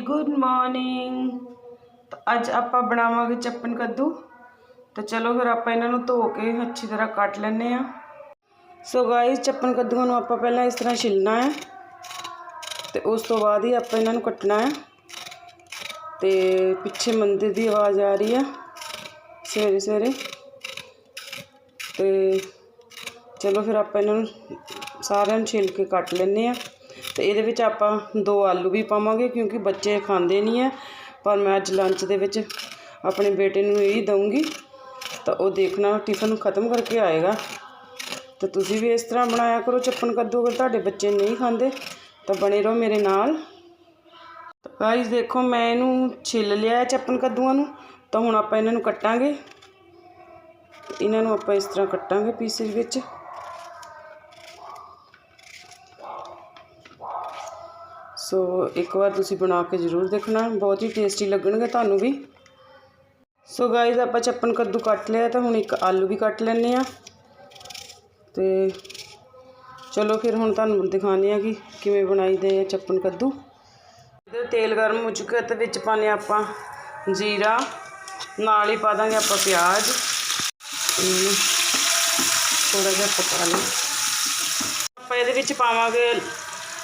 Good morning ਅੱਜ ਆਪਾਂ ਬਣਾਵਾਂਗੇ ਚੱਪਨ ਕੱਦੂ। ਤਾਂ ਚਲੋ ਫਿਰ ਆਪਾਂ ਇਹਨਾਂ ਨੂੰ ਧੋ ਕੇ ਅੱਛੀ ਤਰ੍ਹਾਂ ਕੱਟ ਲੈਂਦੇ ਆ ਸੋ ਗਾਇਸ ਚੱਪਨ ਕੱਦੂਆਂ ਨੂੰ ਆਪਾਂ ਪਹਿਲਾਂ ਇਸ ਤਰ੍ਹਾਂ ਛਿਲਣਾ ਹੈ। ਤੇ ਉਸ ਤੋਂ ਬਾਅਦ ਹੀ ਆਪਾਂ ਇਹਨਾਂ ਨੂੰ ਕੱਟਣਾ ਹੈ। ਤੇ ਪਿੱਛੇ ਮੰदिर ਦੀ ਆਵਾਜ਼ ਆ ਰਹੀ ਆ ਸਵੇਰੇ ਸਵੇਰੇ। ਤੇ ਚਲੋ ਫਿਰ ਆਪਾਂ ਇਹਨਾਂ ਨੂੰ ਸਾਰਿਆਂ ਨੂੰ ਛਿਲ ਕੇ ਕੱਟ ਲੈਂਦੇ ਆ ਤੇ ਇਹਦੇ ਵਿੱਚ ਆਪਾਂ ਦੋ ਆਲੂ ਵੀ ਪਾਵਾਂਗੇ ਕਿਉਂਕਿ ਬੱਚੇ ਖਾਂਦੇ ਨਹੀਂ ਆ। ਪਰ ਮੈਂ ਅੱਜ ਲੰਚ ਦੇ ਵਿੱਚ ਆਪਣੇ ਬੇਟੇ ਨੂੰ ਇਹ ਹੀ ਦਊਂਗੀ। ਤਾਂ ਉਹ ਦੇਖਣਾ ਟਿਫਨ ਖਤਮ ਕਰਕੇ ਆਏਗਾ। ਤਾਂ ਤੁਸੀਂ ਵੀ ਇਸ ਤਰ੍ਹਾਂ ਬਣਾਇਆ ਕਰੋ, ਚੱਪਣ ਕੱਦੂ ਅਗਰ ਤੁਹਾਡੇ ਬੱਚੇ ਨਹੀਂ ਖਾਂਦੇ, ਤਾਂ ਬਣੇ ਰਹੋ ਮੇਰੇ ਨਾਲ। ਤਾਂ ਗਾਇਸ ਦੇਖੋ ਮੈਂ ਇਹਨੂੰ ਛਿੱਲ ਲਿਆ ਹੈ ਚੱਪਣ ਕੱਦੂਆਂ ਨੂੰ। ਤਾਂ ਹੁਣ ਆਪਾਂ ਇਹਨਾਂ ਨੂੰ ਕੱਟਾਂਗੇ। ਇਹਨਾਂ ਨੂੰ ਆਪਾਂ ਇਸ ਤਰ੍ਹਾਂ ਕੱਟਾਂਗੇ ਪੀਸਿਸ ਵਿੱਚ। ਸੋ ਇੱਕ ਵਾਰ ਤੁਸੀਂ ਬਣਾ ਕੇ ਜ਼ਰੂਰ ਦੇਖਣਾ, ਬਹੁਤ ਹੀ ਟੇਸਟੀ ਲੱਗਣਗੇ ਤੁਹਾਨੂੰ ਵੀ। ਸੋ ਗਾਇਜ਼ ਆਪਾਂ ਚੱਪਨ ਕੱਦੂ ਕੱਟ ਲਿਆ, ਤਾਂ ਹੁਣ ਇੱਕ ਆਲੂ ਵੀ ਕੱਟ ਲੈਣੇ ਆ ਤੇ ਚਲੋ ਫਿਰ ਹੁਣ ਤੁਹਾਨੂੰ ਦਿਖਾਉਂਦੇ ਆ ਕਿ ਕਿਵੇਂ ਬਣਾਈਦੇ ਆ ਚੱਪਨ ਕੱਦੂ। ਇਹਦੇ ਤੇਲ ਗਰਮ ਹੋ ਚੁੱਕਿਆ ਤੇ ਵਿੱਚ ਪਾਣੇ ਆਪਾਂ ਜੀਰਾ, ਨਾਲ ਹੀ ਪਾ ਦਾਂਗੇ ਆਪਾਂ ਪਿਆਜ਼। ਇਹਨੂੰ ਥੋੜਾ ਜਿਹਾ ਪਕਾ ਲਓ ਆਪਾਂ ਇਹਦੇ ਵਿੱਚ ਪਾਵਾਂਗੇ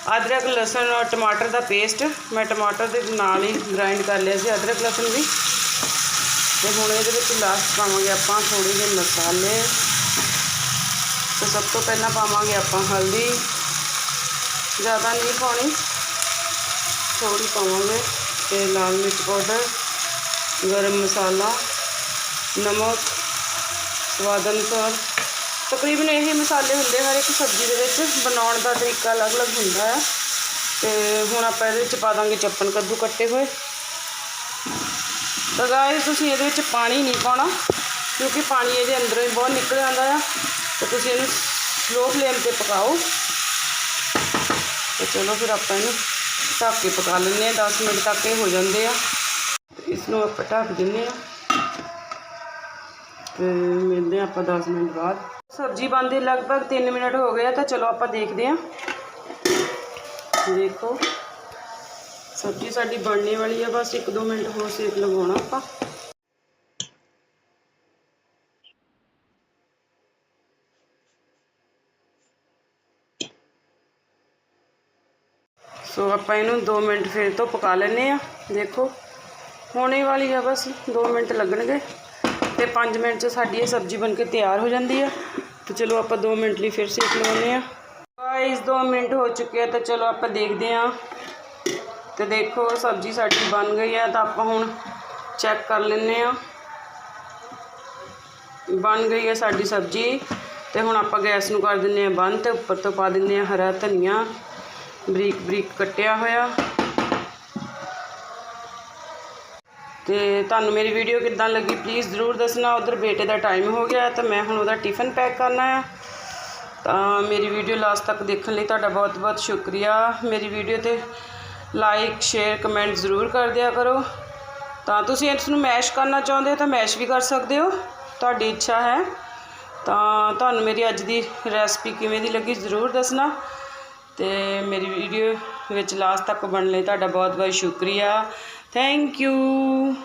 ਅਦਰਕ, ਲਸਣ ਔਰ ਟਮਾਟਰ ਦਾ ਪੇਸਟ ਮੈਂ ਟਮਾਟਰ ਦੇ ਨਾਲ ਹੀ ਗ੍ਰਾਈਂਡ ਕਰ ਲਿਆ ਸੀ, ਅਦਰਕ, ਲਸਣ ਵੀ। ਤੇ ਹੁਣ ਇਹਦੇ ਵਿੱਚ ਲਾਸਟ ਪਾਵਾਂਗੇ ਆਪਾਂ ਥੋੜੇ ਜਿਹੇ ਮਸਾਲੇ। ਤੇ ਸਭ ਤੋਂ ਪਹਿਲਾਂ ਪਾਵਾਂਗੇ ਆਪਾਂ ਹਲਦੀ। ਜ਼ਿਆਦਾ ਨਹੀਂ ਪਾਉਣੀ। ਥੋੜੀ ਪਾਵਾਂਗੇ ਤੇ ਲਾਲ ਮਿਰਚ ਪਾਊਡਰ, ਗਰਮ ਮਸਾਲਾ, ਨਮਕ, ਸਵਾਦ ਅਨੁਸਾਰ। ਤਕਰੀਬਨ ਇਹ ਮਸਾਲੇ ਹੁੰਦੇ ਹਰ ਇੱਕ ਸਬਜ਼ੀ ਦੇ ਵਿੱਚ ਬਣਾਉਣ ਦਾ ਤਰੀਕਾ ਅਲੱਗ-ਅਲੱਗ ਹੁੰਦਾ ਹੈ ਤੇ ਹੁਣ ਆਪਾਂ ਇਹਦੇ ਵਿੱਚ ਪਾ ਦਾਂਗੇ ਚੱਪਨ ਕੱਦੂ ਕੱਟੇ ਹੋਏ। ਤਾਂ ਗਾਇਸ ਤੁਸੀਂ ਇਹਦੇ ਵਿੱਚ ਪਾਣੀ ਨਹੀਂ ਪਾਉਣਾ, ਕਿਉਂਕਿ ਪਾਣੀ ਇਹਦੇ ਅੰਦਰੋਂ ਹੀ ਬਹੁਤ ਨਿਕਲ ਜਾਂਦਾ ਆ। ਤੇ ਤੁਸੀਂ ਇਹਨੂੰ ਸਲੋ ਫਲੇਮ ਤੇ ਪਕਾਓ। ਤੇ ਚਲੋ ਫਿਰ ਆਪਾਂ ਇਹਨੂੰ ਢੱਕ ਕੇ ਪਕਾ ਲੈਂਦੇ ਆ 10 ਮਿੰਟ ਤੱਕ ਇਹ ਹੋ ਜਾਂਦੇ ਆ। ਇਸ ਨੂੰ ਆਪਾਂ ਢੱਕ ਦਿੰਦੇ ਆ ਤੇ ਮਿਲਦੇ ਆ ਆਪਾਂ 10 ਮਿੰਟ ਬਾਅਦ। ਸਬਜ਼ੀ ਬਣਦੇ ਲਗਭਗ 3 ਮਿੰਟ ਹੋ ਗਏ ਆ ਤਾਂ ਚਲੋ ਆਪਾਂ ਦੇਖਦੇ ਆ ਦੇਖੋ ਸਬਜ਼ੀ ਸਾਡੀ ਬਣਨੇ ਵਾਲੀ ਆ ਬਸ 1-2 ਮਿੰਟ ਹੋਰ ਸੇਕ ਲਗਾਉਣਾ ਆਪਾਂ ਸੋ ਆਪਾਂ ਇਹਨੂੰ 2 ਮਿੰਟ ਫਿਰ ਤੋਂ ਪਕਾ ਲੈਨੇ ਆ ਦੇਖੋ ਹੋਣੇ ਵਾਲੀ ਆ ਬਸ 2 ਮਿੰਟ ਲੱਗਣਗੇ ਤੇ 5 ਮਿੰਟ 'ਚ ਸਾਡੀ ਇਹ ਸਬਜ਼ੀ ਬਣ ਕੇ ਤਿਆਰ ਹੋ ਜਾਂਦੀ ਆ। ਤੇ ਚਲੋ ਆਪਾਂ 2 ਮਿੰਟ ਲਈ ਫਿਰ ਸੇਕ ਲਵਾਉਂਦੇ ਆ। ਗਾਇਸ 2 ਮਿੰਟ ਹੋ ਚੁੱਕੇ ਆ ਤਾਂ ਚਲੋ ਆਪਾਂ ਦੇਖਦੇ ਆ। ਤੇ ਦੇਖੋ ਸਬਜ਼ੀ ਸਾਡੀ ਬਣ ਗਈ ਆ, ਤਾਂ ਆਪਾਂ ਹੁਣ ਚੈੱਕ ਕਰ ਲੈਂਦੇ ਆ। ਬਣ ਗਈ ਆ ਸਾਡੀ ਸਬਜ਼ੀ। ਤੇ ਹੁਣ ਆਪਾਂ ਗੈਸ ਨੂੰ ਕਰ ਦਿੰਨੇ ਆ ਬੰਦ ਤੇ ਉੱਪਰ ਤੋਂ ਪਾ ਦਿੰਨੇ ਆ ਹਰਾ ਧਨੀਆ। ਬਰੀਕ ਬਰੀਕ ਕੱਟਿਆ ਹੋਇਆ। ਤੇ ਤੁਹਾਨੂੰ ਮੇਰੀ ਵੀਡੀਓ ਕਿੱਦਾਂ ਲੱਗੀ ਪਲੀਜ਼ ਜ਼ਰੂਰ ਦੱਸਣਾ। ਉਧਰ ਬੇਟੇ ਦਾ ਟਾਈਮ ਹੋ ਗਿਆ, ਤਾਂ ਮੈਂ ਹੁਣ ਉਹਦਾ ਟਿਫਨ ਪੈਕ ਕਰਨਾ ਆ। ਤਾਂ ਮੇਰੀ ਵੀਡੀਓ ਲਾਸਟ ਤੱਕ ਦੇਖਣ ਲਈ ਤੁਹਾਡਾ ਬਹੁਤ ਬਹੁਤ ਸ਼ੁਕਰੀਆ। ਮੇਰੀ ਵੀਡੀਓ ਤੇ ਲਾਈਕ ਸ਼ੇਅਰ ਕਮੈਂਟ ਜ਼ਰੂਰ ਕਰ ਦਿਆ ਕਰੋ। ਤਾਂ ਤੁਸੀਂ ਇਸ ਨੂੰ ਮੈਸ਼ ਕਰਨਾ ਚਾਹੁੰਦੇ ਹੋ ਤਾਂ ਮੈਸ਼ ਵੀ ਕਰ ਸਕਦੇ ਹੋ। ਤੁਹਾਡੀ ਇੱਛਾ ਹੈ। ਤਾਂ ਤੁਹਾਨੂੰ ਮੇਰੀ ਅੱਜ ਦੀ ਰੈਸਪੀ ਕਿਵੇਂ ਦੀ ਲੱਗੀ ਜ਼ਰੂਰ ਦੱਸਣਾ। ਤੇ ਮੇਰੀ ਵੀਡੀਓ ਵਿੱਚ ਲਾਸਟ ਤੱਕ ਬਣਨ ਲਈ ਤੁਹਾਡਾ ਬਹੁਤ ਬਹੁਤ ਸ਼ੁਕਰੀਆ। Thank you.